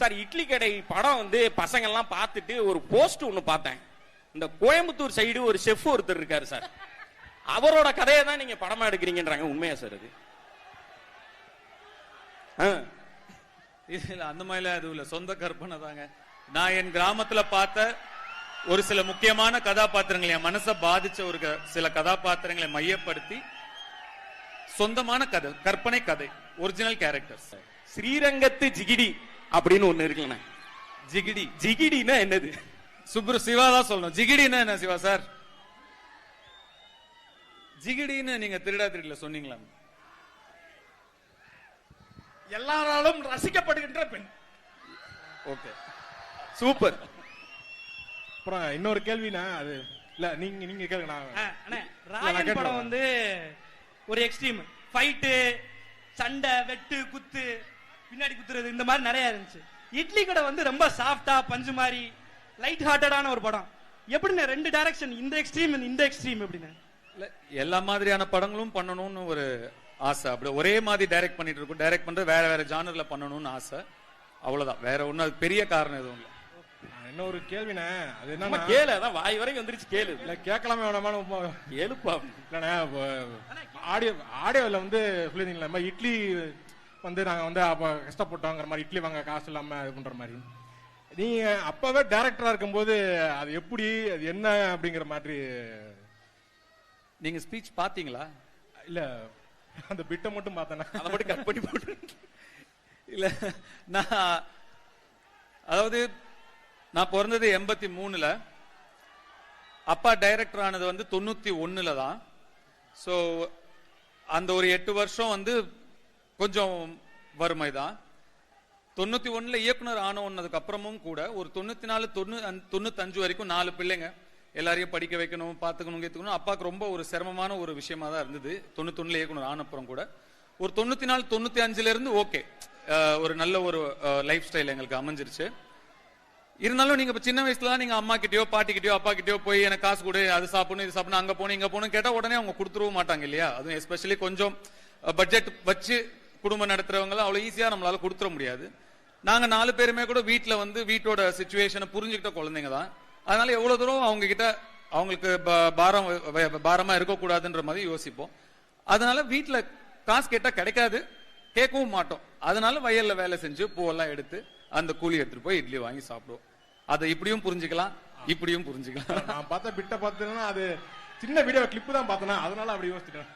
Sir idli கடை படம் வந்து பசங்க எல்லாம் பார்த்துட்டு ஒரு போஸ்ட் ஒன்னு பார்த்தேன். இந்த கோயம்புத்தூர் சைடு ஒரு செஃப் ஒருத்தர் இருக்காரு சார். அவரோட கதையை தான் நீங்க படமா எடுக்கிறீங்கன்றாங்க. உண்மையா சார் அது. இல்ல அந்த மாதிரிலாம் எதுவும் இல்ல. சொந்த கற்பனை தாங்க. நான் என் கிராமத்துல பார்த்த ஒரு சில முக்கியமான கதாபாத்திரங்களை என் மனசை பாதிச்ச ஒரு சில கதாபாத்திரங்களை மையப்படுத்தி சொந்தமான கதை கற்பனை கதை ஒரிஜினல் கேரக்டர்ஸ் ஸ்ரீரங்கத்து ஜிகிடி. அப்படின்னு ஒண்ணு இருக்குல்ல ஜிகிடி. ஜிகிடினா என்னது? சுப்ரு சிவா தான் சொல்லணும். ஜிகிடின்னா என்ன சிவா சார்? ஜிகிடின்னு நீங்க திருடா திருடல சொன்னீங்களா? எல்லாராலும் ரசிக்கப்படுகின்ற பெண். ஓகே. சூப்பர். அப்புறம் இன்னொரு கேள்வினா அது இல்ல நீங்க நீங்க கேளுங்க ராயன். படம் வந்து ஒரு எக்ஸ்ட்ரீம். ஃபைட்டு சண்டை வெட்டு குத்து. பின்னாடி குத்துறது இந்த மாதிரி நிறைய இருந்துச்சு. இட்லி கடை வந்து ரொம்ப சாஃப்டா பஞ்சு மாதிரி லைட் ஹார்ட்டடான ஒரு படம். எப்படிண்ணே ரெண்டு டைரக்ஷன் இந்த எக்ஸ்ட்ரீம் இந்த எக்ஸ்ட்ரீம் எப்படிண்ணே? இல்ல எல்லா மாதிரியான படங்களும் பண்ணணும்னு ஒரு ஆசை. அப்படி ஒரே மாதிரி டைரக்ட் பண்ணிட்டு இருக்கோம். டைரக்ட் பண்றது வேற வேற ஜானர்ல பண்ணணும்னு ஆசை. அவ்வளவுதான். வேற ஒண்ணும் அது பெரிய காரணம் எதுவும் இல்ல. நான் இன்னொரு கேள்வினே அது நம்ம என்னன்னா கேளு அதான் வாய் வரைக்கும் வந்துருச்சு கேளு. இல்ல கேட்கலாமே வேணாமான்னு கேளுப்பா. இல்லண்ணே ஆடியோ ஆடியோவில் வந்து சொல்லியிருந்தீங்களா இட்லி வந்து நாங்க வந்து அப்ப கஷ்டப்பட்டோங்கிற மாதிரி இட்லி வாங்க காசு இல்லாம இது பண்ற மாதிரி. நீங்க அப்பவே டைரக்டரா இருக்கும்போது அது எப்படி அது என்ன அப்படிங்கிற மாதிரி? நீங்க ஸ்பீச் பாத்தீங்களா இல்ல அந்த பிட்டை மட்டும் பார்த்தேன்னா அதை மட்டும் கட் பண்ணி போட்டு. இல்ல நான் அதாவது நான் பிறந்தது எண்பத்தி மூணுல. அப்பா டைரக்டர் ஆனது வந்து தொண்ணூத்தி ஒண்ணுல தான். ஸோ அந்த ஒரு எட்டு வருஷம் வந்து கொஞ்சம் வறுமை தான் தொண்ணூற்றி ஒன்றில் இயக்குனர் ஆனவுன்னதுக்கு அப்புறமும் கூட ஒரு தொண்ணூற்றி நாலு தொண்ணூ தொண்ணூத்தஞ்சு வரைக்கும் நாலு பிள்ளைங்க எல்லாரையும் படிக்க வைக்கணும் பார்த்துக்கணும் கேத்துக்கணும். அப்பாவுக்கு ரொம்ப ஒரு சிரமமான ஒரு விஷயமா தான் இருந்தது. தொண்ணூத்தொன்னுல இயக்குனர் ஆன அப்புறம் கூட. ஒரு தொண்ணூத்தி நாலு தொண்ணூத்தி அஞ்சுல இருந்து ஓகே. ஒரு நல்ல ஒரு லைஃப் ஸ்டைல் எங்களுக்கு அமைஞ்சிருச்சு. இருந்தாலும் நீங்க சின்ன வயசுல தான் நீங்க அம்மா கிட்டயோ பாட்டி கிட்டயோ அப்பா கிட்டயோ போய் எனக்கு காசு கொடு அது சாப்பிடணும் இது சாப்பிடணும் அங்க போகணும் இங்க போகணும் கேட்டா உடனே அவங்க கொடுத்துருவ மாட்டாங்க இல்லையா? அதுவும் எஸ்பெஷலி கொஞ்சம் பட்ஜெட் வச்சு குடும்பம் நடத்துறவங்களாம் அவ்வளவு ஈஸியா நம்மளால கொடுத்துட முடியாது. நாங்க நாலு பேருமே கூட வீட்டில் வந்து வீட்டோட சுச்சுவேஷனை புரிஞ்சுக்கிட்ட குழந்தைங்க தான். அதனால எவ்வளவு தூரம் அவங்க கிட்ட அவங்களுக்கு பாரம் பாரமாக பாரமா இருக்கக்கூடாதுன்ற மாதிரி யோசிப்போம். அதனால வீட்டில் காசு கேட்டா கிடைக்காது. கேட்கவும் மாட்டோம். அதனால வயல்ல வேலை செஞ்சு பூவெல்லாம் எடுத்து அந்த கூலி எடுத்துட்டு போய் இட்லி வாங்கி சாப்பிடுவோம். அதை இப்படியும் புரிஞ்சுக்கலாம் இப்படியும் புரிஞ்சுக்கலாம். நான் பார்த்த பிட்டை பார்த்தேன்னா அது சின்ன வீடியோ கிளிப்பு தான் பார்த்தேன்னா அதனால அப்படி யோசிச்சிட்டேன்.